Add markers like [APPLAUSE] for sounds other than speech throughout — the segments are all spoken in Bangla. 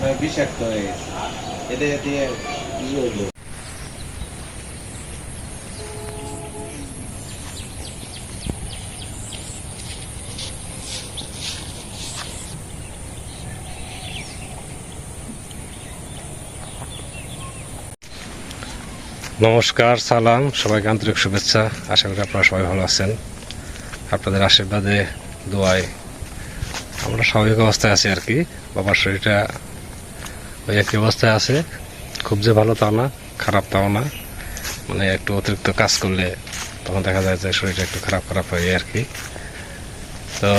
মানে বিষাক্ত হয়ে গেছে? দিয়ে ই হইল নমস্কার, সালাম, সবাইকে আন্তরিক শুভেচ্ছা। আশা করি আপনারা সবাই ভালো আছেন। আপনাদের আশীর্বাদে, দোয়ায় আমরা স্বাভাবিক অবস্থায় আছি আর কি। বাবার শরীরটা ওই একই অবস্থায় আছে। খুব যে ভালো তাও না, খারাপ তাও না। মানে একটু অতিরিক্ত কাজ করলে তখন দেখা যায় যে শরীরটা একটু খারাপ খারাপ হয়ে আর কি তো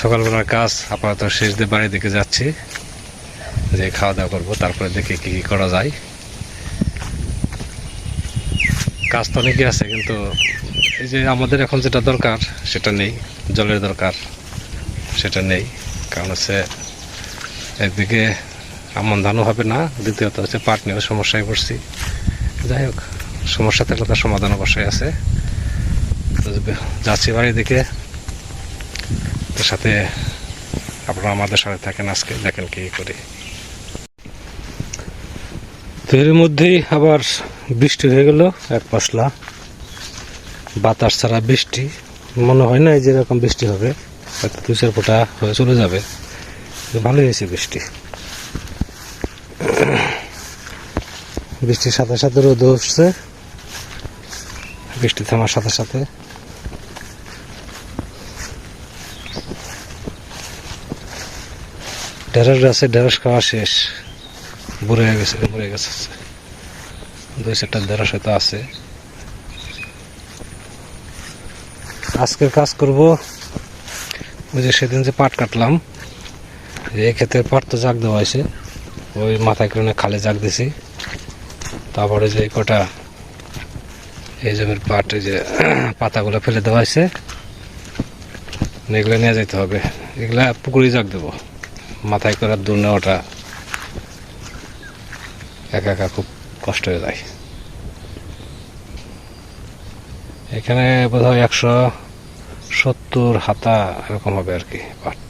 সকালবেলার কাজ আপাতত শেষ দিয়ে বাড়ির দিকে যাচ্ছি। যে খাওয়া দাওয়া করব, তারপরে দেখি কী কী করা যায়। কাজ তো অনেকই আছে, কিন্তু এই যে আমাদের এখন যেটা দরকার, সেটা নেই। জলের দরকার, সেটা নেই। কারণ হচ্ছে একদিকে আমন ধানও হবে না, দ্বিতীয়ত হচ্ছে পাট নিয়েও সমস্যায় পড়ছি। যাই হোক, সমস্যা থাকলে তার সমাধান অবশ্যই আছে। যাচ্ছি বাড়ির দিকে। তার সাথে আপনারা আমাদের সাথে থাকেন আজকে, দেখেন কি করি। তো এর মধ্যেই আবার বৃষ্টি হয়ে গেল, এক পশলা। বাতাস ছাড়া বৃষ্টি, মনে হয় না এই যে এরকম বৃষ্টি হবে। হয়তো চার ফোঁটা হয়ে চলে যাবে। ভালোই হয়েছে বৃষ্টি। বৃষ্টির সাথে সাথে রোদ উঠছে। বৃষ্টি থামার সাথে সাথে। ঢেঁড়স গাছে ঢেঁড়স খাওয়া শেষ। বুড়ে গেছে মরে গেছে। দুই চারটা ঢেঁড়স হয়তো আছে। আজকের কাজ করব ওই যে সেদিন যে পাট কাটলাম, এই ক্ষেত্রে পাট তো জাগ দেওয়া হয়েছে। ওই মাথায় করে খালে জাগ দিছি। তারপরে যে কটা এই জমির পাট যে [CLEARS THROAT] পাতাগুলো ফেলে দেওয়া হয়েছে, এগুলো নিয়ে যেতে হবে। এগুলা পুকুরে জাগ দেবো। মাথায় করে দূর নেওয়াটা একা একা খুব কষ্ট হয়ে যায়। এখানে বোধ হয় একশো সত্তর হাতা এরকম হবে আর কি পাট।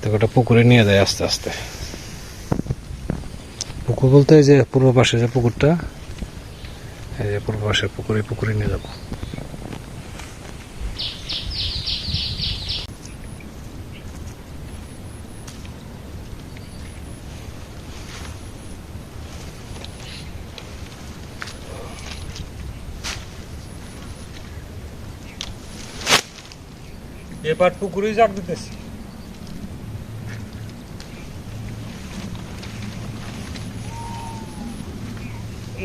তো ওটা পুকুরে নিয়ে যায় আস্তে আস্তে। পুকুর বলতে যে পূর্ব পাশে যে পুকুরটা, এই যে পূর্ব পাশের পুকুরে পুকুরে নিয়ে যাব। এবার পুকুরেই জাগ দিতেছি।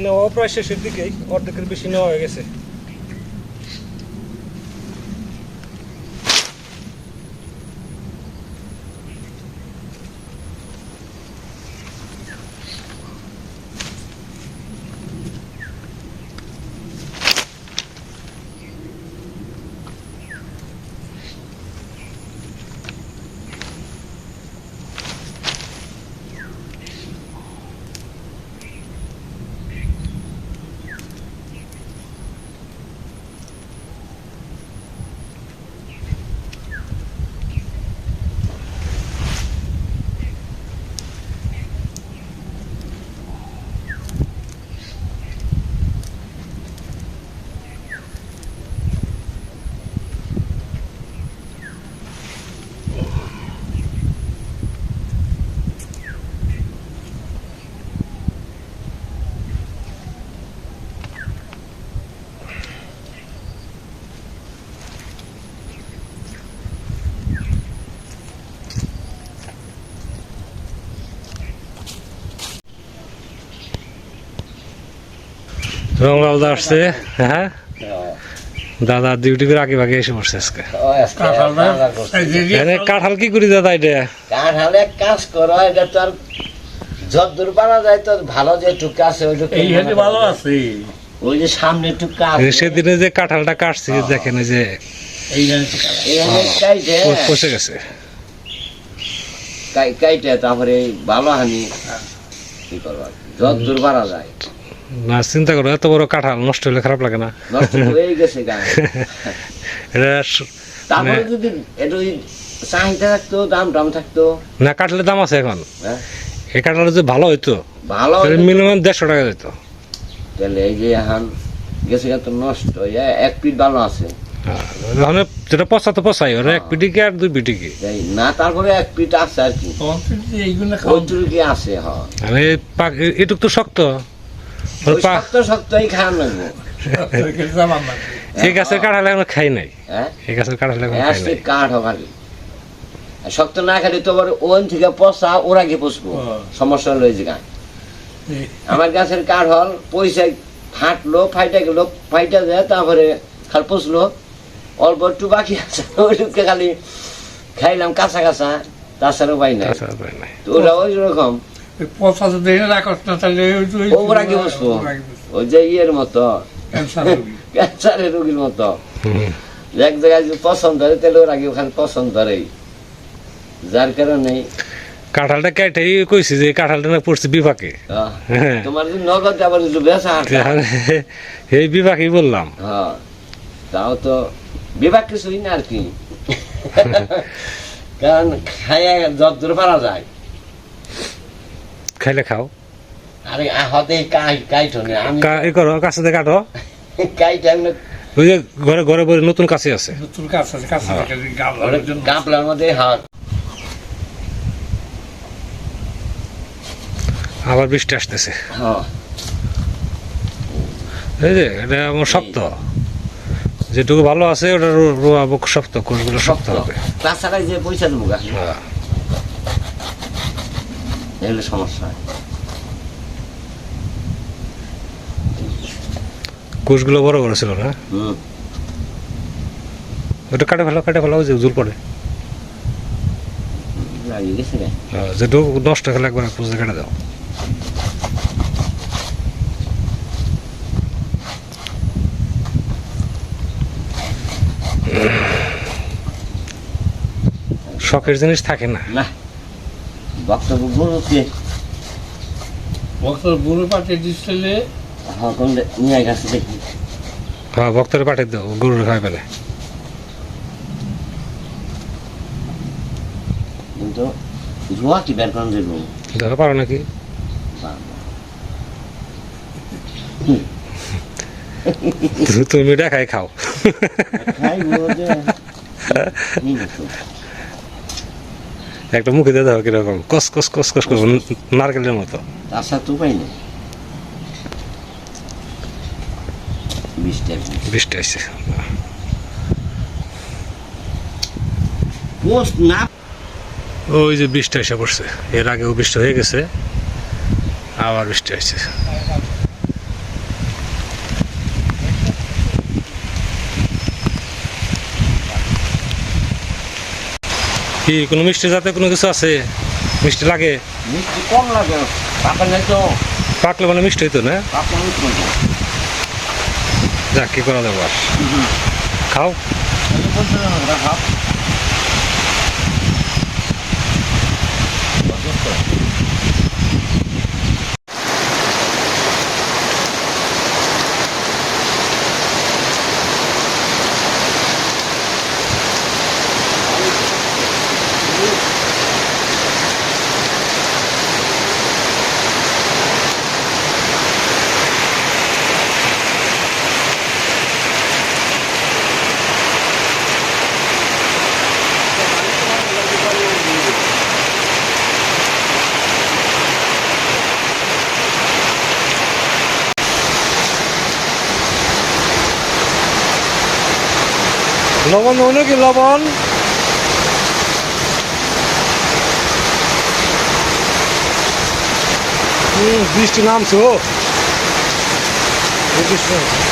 নেওয়া প্রায় শেষের দিকেই অর্ধেকের বেশি নেওয়া হয়ে গেছে। রংলাল দা আসছে। হ্যাঁ? দাদা ডিউটি করে আগে ভাগে এসে পড়ছে আজকে। এখানে কাঁঠাল কি করি দাদা এটা? কাঁঠালে এক কাজ করো এটা তো আর যতদূর পারা যায় তো ভালো যে টুকা আছে ওই টুকা ভালো আছে। ওই যে সামনে টুকা যে সেদিনে যে কাঁঠালটা কাটছি দেখেন এই যে পচে গেছে। কাইটে তারপরে এই ভালো হানি কি করব আর কি। যতদূর পারা যায়। না চিন্তা করো এত বড় কাঁঠাল নষ্ট হলে খারাপ লাগে না। হয়ে গেছে [LAUGHS] এটা মানে- যদি চাহিদা থাকতো দাম দাম থাকতো? না কাটলে দাম আছে এখন। হ্যাঁ। এই কাটলে যে ভালো হইতো ভালো মিনিমাম দেড়শো টাকা যেত তাহলে এই যে এখন গেছে তো নষ্ট এক পিট ভালো আছে। এখন যেটা পচা তো পচাই ওরা এক পিটি কি আর দুই পিটি কি? না তারপরে এক পিট আছে আর কি। এইগুলো কি আছে এটুক তো শক্ত। ওর ওই পা শক্ত শক্তই খাওয়ান লাগবো। এই গাছের কাঁঠালে এখন খাই নাই। এই গাছের কাঁঠালে এখন খাই নাই। কাঠ হবে শক্ত না খালি তো ওন থেকে পচা ওরা কি পুষবো। সমস্যা হলো এই আমার গাছের কাঠ হল পয়সা ফাটলো ফাইটা গেল ফাইটা যায় তারপরে খাল পুষলো। অল্প একটু বাকি আছে ওইটুকু খালি খাইলাম কাঁচা কাঁচা তাছাড়া উপায় নাই। তাছাড়া উপায় নাই। তো ওরা ওই রকম। পচা যদি রাখস না তাহলে ওই ওরা কি বসবো ওই যে ইয়ের মতো। ক্যান্সারের রোগীর মতো। এক জায়গায় যদি পছন্দ করে তাহলে ওরা কি ওখানে পছন্দ করে যার কারণে কাঁঠালটা কেটে কইছি যে কাঁঠালটা না পড়ছে আহ, হ্যাঁ। তোমার যদি নগদ আবার যদি বেচা এই বিভাগই বললাম। হ্যাঁ তাও তো বিভাগ কিছুই না আর কি। [LAUGHS] কারণ খাইয়া যতদূর পারা যায়। খাইলে খাও। আরে হাতে কাই কাইটনে আমি কা- করো কাছে দিয়ে কাটো। [LAUGHS] কাইটা এমনি ওই যে ঘরে ঘরে বলে নতুন কাছে আছে। নতুন কাজ আছে কাজ গাবলার মধ্যে হাত। আবার বৃষ্টি আসতেছে। হ্যাঁ। এই যে এটা আমার শক্ত। যেটুকু ভালো আছে ওটা শক্ত কোষগুলো শক্ত হবে। তাছাড়া যে পয়সা দেবো গা হ্যাঁ। এগুলো সমস্যা কোষগুলো বড় বড় ছিল না? হুম। ওটা কাটে ফেলো কাটে ফেলো যে জুল পড়ে। হ্যাঁ, যেটুকু নষ্ট খেলে একবার পুজো কেটে দাও। শখের জিনিস থাকে না। না। বক্তব্য বক্তর বুড়ো পাটে দিছিলে? হ্যাঁ কোন নিয়ে গেছে দেখি। হ্যাঁ ভক্তরে পাঠিয়ে দাও গরুর খাই পেলে কিন্তু ধোয়া কি বের করেন দেবো ধরো পারো নাকি? তুমি দেখাই খাও। মতো। [LAUGHS] একটা মুখে দিয়ে দাও কীরকম। কস কস কস কস করব নারকেলের মতো। তো উপায় নেই বৃষ্টি আসছে না ওই যে বৃষ্টি এসে পড়ছে। এর আগেও বৃষ্টি হয়ে গেছে আবার বৃষ্টি আসছে কি কোনো মিষ্টি জাতে কোনো কিছু আছে? মিষ্টি লাগে? মিষ্টি কম লাগে। পাকা তো। পাকলে মানে মিষ্টি হইতো না? না যাক কি করা যাব আর? খাও। লবণ দেবো কি লবণ বৃষ্টি নামছে ও বৃষ্টি নামছে।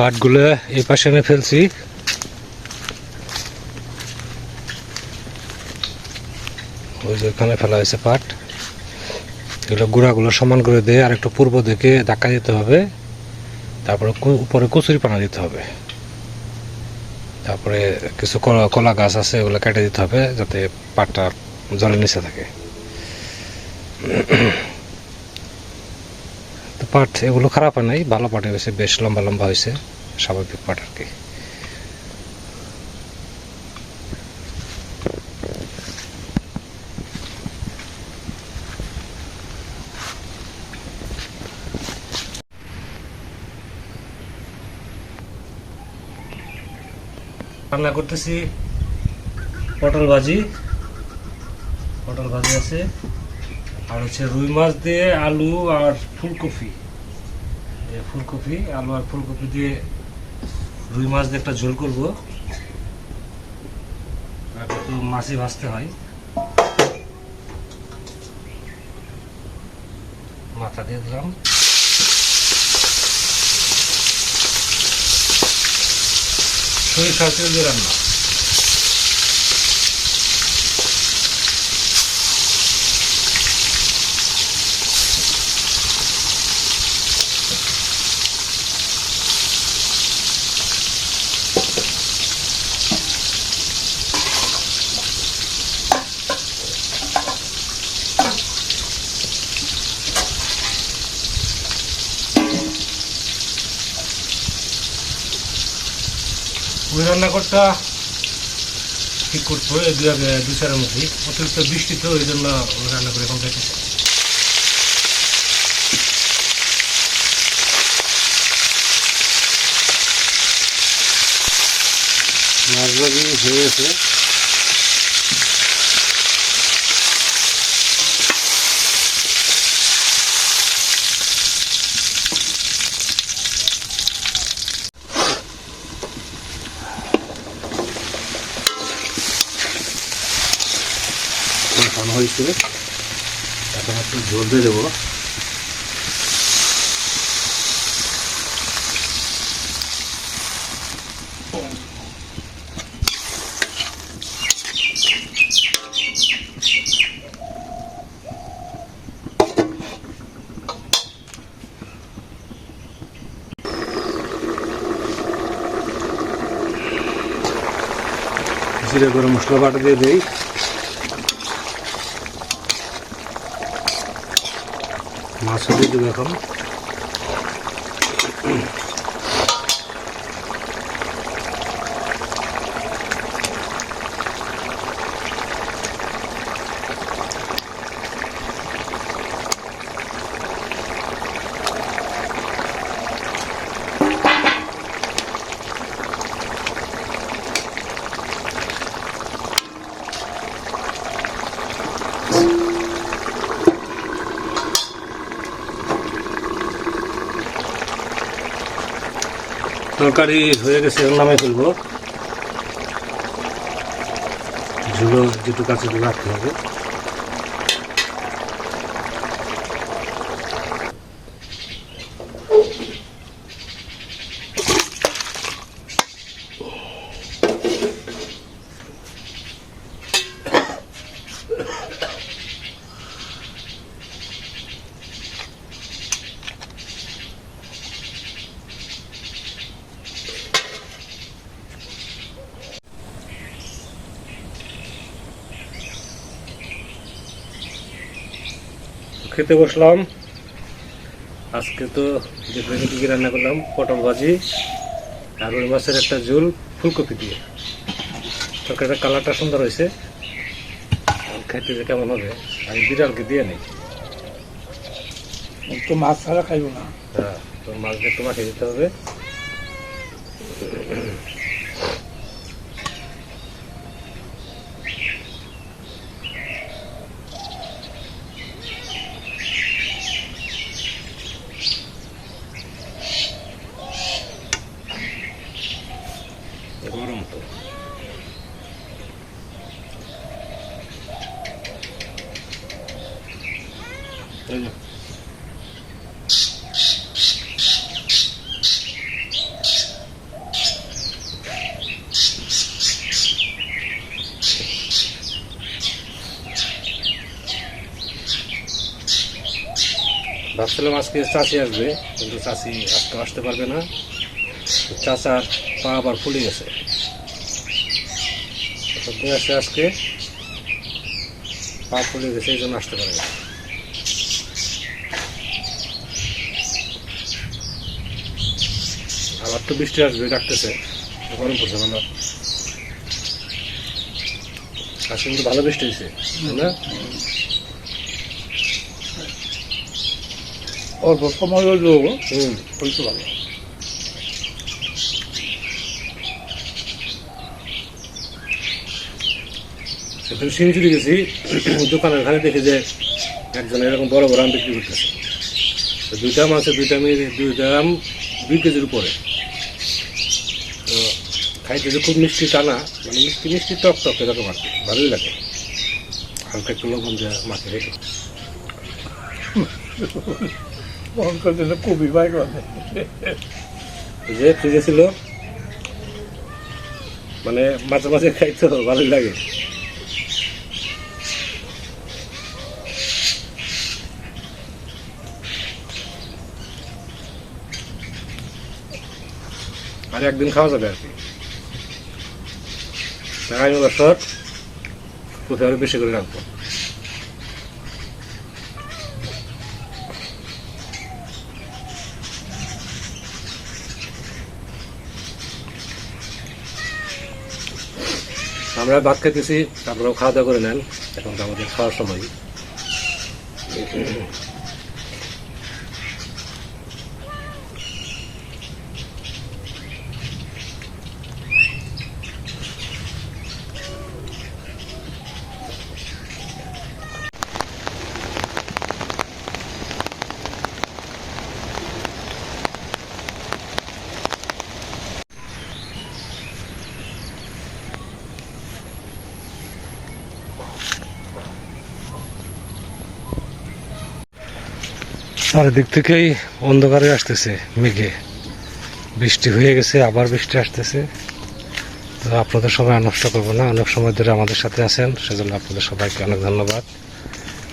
পাটগুলো এই পাশে এনে ফেলছি। ওই যে ওখানে ফেলা হয়েছে পাট। এগুলো গুঁড়াগুলো সমান করে দিয়ে আর একটু পূর্ব দিকে ধাক্কা দিতে হবে। তারপরে উপরে কচুরি পানা দিতে হবে। তারপরে কিছু কলা কলা গাছ আছে, ওগুলো কেটে দিতে হবে যাতে পাটটা জলের নিচে থাকে। পাট এগুলো খারাপ হয় নাই, ভালো পাট হয়েছে, বেশ লম্বা লম্বা হয়েছে, স্বাভাবিক পাট আর কি। রান্না করতেছি পটল ভাজি। পটল ভাজি আছে, আর হচ্ছে রুই মাছ দিয়ে আলু আর ফুলকপি। ফুলকপি, আলু আর ফুলকপি দিয়ে রুই মাছ দিয়ে একটা ঝোল করব। একটু মাছই ভাজতে হয়। মাথা দিয়ে দিলাম। সরিষার তেল দিয়ে রান্না ওই রান্নাঘরটা ঠিক করতে হবে দু দু চারের মধ্যেই। অতিরিক্ত বৃষ্টি তো ওই জন্য রান্না করে এখন মাছ ভাজি হয়ে গেছে। হয়েছে এখন একটু ঝোল দিয়ে দেবো। জিরে গরম মশলা বাটা দিয়ে দিই। মাছও দিয়ে তরকারি হয়ে গেছে এর নামে ফেলব ঝুলো যেটুকু আছে রাখতে হবে। খেতে বসলাম। আজকে তো যে কি রান্না করলাম পটল ভাজি আর ওই মাছের একটা ঝোল ফুলকপি দিয়ে। তরকারিটা কালারটা সুন্দর হয়েছে। খাইতে খেতে যে কেমন হবে আমি বিড়ালকে দিয়ে নেই। তো মাছ ছাড়া খাইব না। হ্যাঁ তো মাছ দিয়ে তোমাকে দিতে হবে। ভাবছিলাম আজকে চাষি আসবে, কিন্তু চাষি আজকে আসতে পারবে না। চাষার পা আবার ফুলে গেছে। আজকে পা ফুলে গেছে, এই জন্য আসতে পারবে না। তো বৃষ্টি আসবে, ডাকতেছে। গরম পড়ছে ভালো আজকে কিন্তু ভালো বৃষ্টি হয়েছে অল্প সময় হইতে ভালো। সেদিন সিঞ্চুরি গেছি, দোকানের ঘরে দেখি যে একজন এরকম বড় বড় আম বিক্রি করতেছে। দুইটা আছে, দুইটা মিলে দুইটা আম দুই কেজির উপরে। খাইতে যে খুব মিষ্টি টানা মানে মিষ্টি মিষ্টি টক টক এরকম আর কি ভালোই লাগে। হালকা একটু লবণ দিয়ে মাখে রেখে কবি করে ওই যে ফ্রিজে ছিল মানে মাঝে মাঝে খাইতে ভালোই লাগে। আর একদিন খাওয়া যাবে আর কি। আগামী বছর কোথাও আরও বেশি করে রাখব? আমরা ভাত খেতেছি আপনারাও খাওয়া দাওয়া করে নেন, এখন তো আমাদের খাওয়ার সময়। চারিদিক থেকেই অন্ধকারে আসতেছে মেঘে। বৃষ্টি হয়ে গেছে, আবার বৃষ্টি আসতেছে। তো আপনাদের সময় নষ্ট করব না। অনেক সময় ধরে আমাদের সাথে আছেন, সেজন্য আপনাদের সবাইকে অনেক ধন্যবাদ।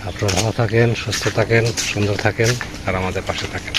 আপনারা ভালো থাকেন, সুস্থ থাকেন, সুন্দর থাকেন, আর আমাদের পাশে থাকেন।